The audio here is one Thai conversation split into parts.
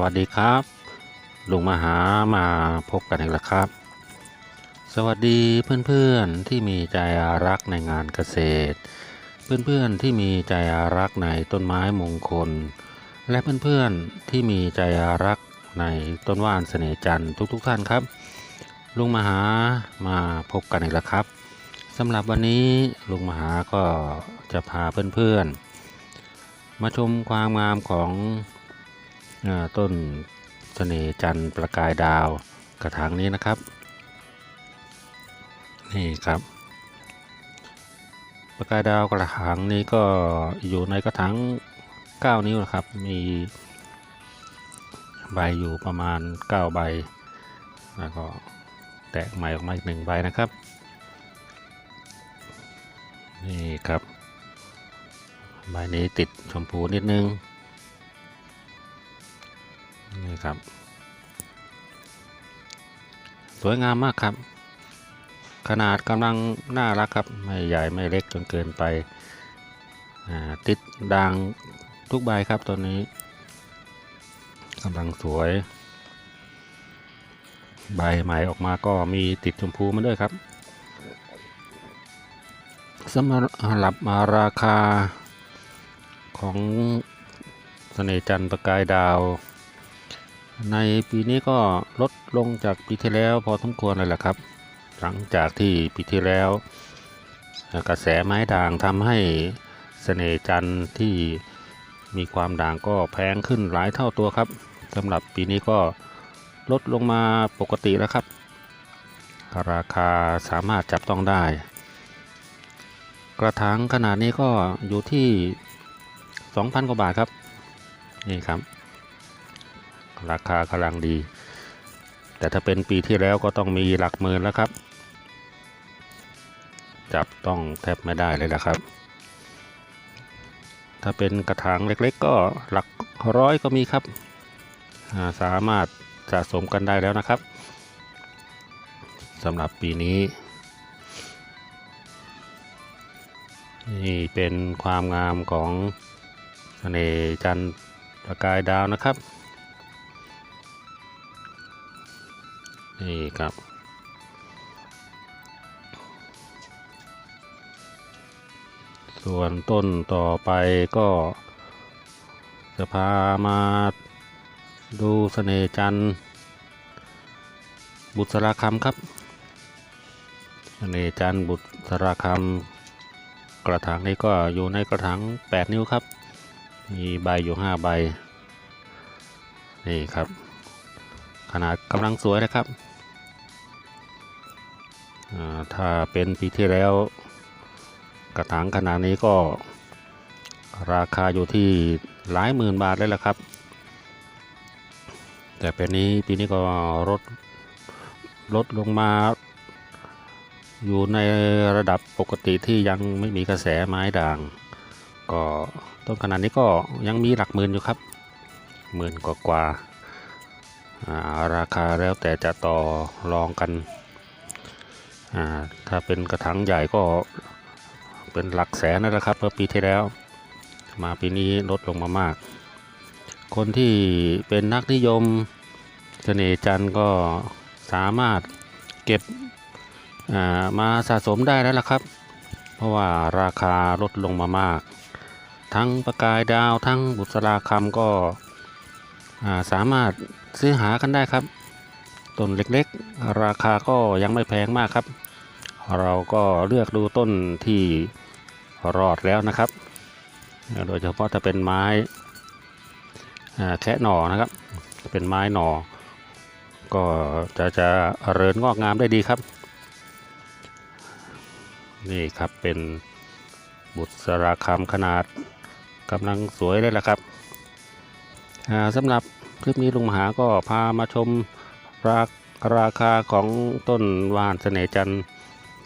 วัสดีครับ ลุงมหามาพบกันอีกแล้วครับ สวัสดีเพื่อนๆที่มีใจรักในงานเกษตร เพื่อนๆที่มีใจรักในต้นไม้มงคล และเพื่อนๆที่มีใจรักในต้นว่านเสน่ห์จันทร์ทุกๆท่านครับ ลุงมหามาพบกันอีกแล้วครับสำหรับวันนี้ลุงมหาก็จะพาเพื่อนๆ มาชมความงามของ ต้นเสน่จันทร์ประกายดาวกระถางนี้นะครับ นี่ครับ ประกายดาวกระถางนี้ก็อยู่ในกระถาง 9 นิ้วนะครับ มีใบอยู่ประมาณ 9 ใบ แล้วก็แตกใหม่ออกมาอีกหนึ่งใบนะครับ นี่ครับ ใบนี้ติดชมพูนิดนึง นี่ครับ สวยงามมากครับ ขนาดกำลังน่ารักครับ ไม่ใหญ่ไม่เล็กจนเกินไปติดด่างทุกใบครับตัวนี้กำลังสวย ใบใหม่ออกมาก็มีติดชมพูมาด้วยครับสำหรับาราคาของเสน่จันทร์ประกายดาว ในปีนี้ก็ลดลงจากปีที่แล้วพอสมควรเลยแหละครับ หลังจากที่ปีที่แล้ว กระแสไม้ด่างทำให้เสน่ห์จันทร์ที่มีความด่างก็แพงขึ้นหลายเท่าตัวครับสำหรับปีนี้ก็ลดลงมาปกติแล้วครับ ราคาสามารถจับต้องได้ กระถางขนาดนี้ก็อยู่ที่ 2,000 กว่าบาทครับ นี่ครับ ราคากำลังดี แต่ถ้าเป็นปีที่แล้วก็ต้องมีหลักหมื่นแล้วครับ จับต้องแทบไม่ได้เลยละครับ ถ้าเป็นกระถางเล็กๆ ก็หลักร้อยก็มีครับาสามารถสะสมกันได้แล้วนะครับสำหรับปีนี้ นี่เป็นความงามของเสน่ห์จันทร์ประกายดาวนะครับ นี่ครับ ส่วนต้นต่อไปก็จะพามาดูเสน่จันบุษราคำครับเสน่จันบุษราคำกระถางนี้ก็อยู่ในกระถาง 8 นิ้วครับ มีใบอยู่ 5 ใบ นี่ครับ ขนาดกำลังสวยนะครับ ถ้าเป็นปีที่แล้วกระถางขนาดนี้ก็ราคาอยู่ที่หลายหมื่นบาทเลยละครับ แต่ป็นนี้ปีนี้ก็ลดลดลงมาอยู่ในระดับปกติที่ยังไม่มีกระแสไม้ด่าง ก็ต้นขนาดนี้ก็ยังมีหลักหมื่นอยู่ครับหมื่นกว่ากว่าาราคาแล้วแต่จะต่อรองกัน ถ้าเป็นกระถางใหญ่ก็เป็นหลักแสนนั่นแหละครับเมื่อปีที่แล้ว มาปีนี้ลดลงมามาก คนที่เป็นนักนิยมเสน่ห์จันทร์ก็สามารถเก็บามาสะสมได้แล้วล่ะครับ เพราะว่าราคาลดลงมามาก ทั้งประกายดาวทั้งบุษราคำก็าสามารถซื้อหากันได้ครับต้นเล็กๆ ราคาก็ยังไม่แพงมากครับ เราก็เลือกดูต้นที่รอดแล้วนะครับ โดยเฉพาะถ้าเป็นไม้แคะหน่อนะครับ เป็นไม้หน่อ ก็จะจะเริญงอกงามได้ดีครับ นี่ครับเป็นบุษราคำขนาดกำลังสวยเลยละครับสำหรับคลิปนี้ลุงมหาก็พามาชมราราคาของต้นวานเสน่จันทร์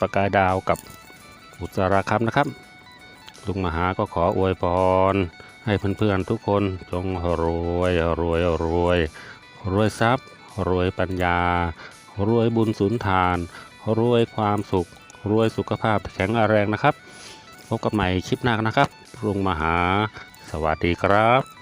ประกายดาวกับบุษราคำนะครับ ลุงมหาก็ขออวยพร ให้เพื่อนๆทุกคนจงรวยรวยรวย รวยทรัพย์ รวยปัญญา รวยบุญสุนทาน รวยความสุข รวยสุขภาพแข็งแรงนะครับ พบกันใหม่คลิปหน้านะครับลุงมหา สวัสดีครับ